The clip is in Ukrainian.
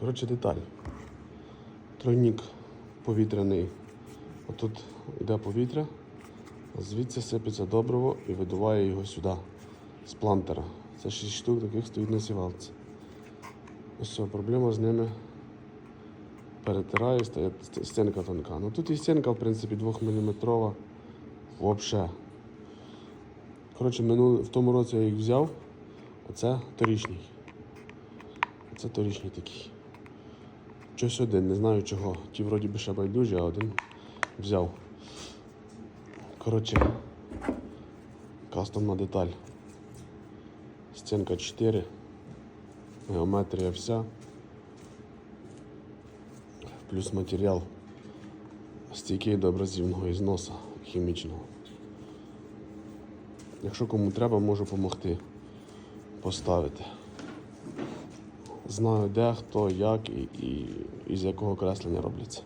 Коротше, деталь. Тройник повітряний. Отут йде повітря, звідси сипеться добриво і видуває його сюди з плантера. Це 6 штук таких стоїть на сівалці. Ось все, проблема з ними. Перетираю, стає стінка тонка. Ну тут і стінка, в принципі, 2 мм. Вообще. Коротше, минулий, в тому році я їх взяв, а це торічній. Це торічній такий. Щось один, не знаю чого. Ті вроді би ще байдужі, а один взяв. Коротше, кастомна деталь. Стінка 4. Геометрія вся. Плюс матеріал стійкий до абразивного ізносу хімічного. Якщо кому треба, можу допомогти поставити. Знаю де, хто, як і, і, і з якого креслення робляться.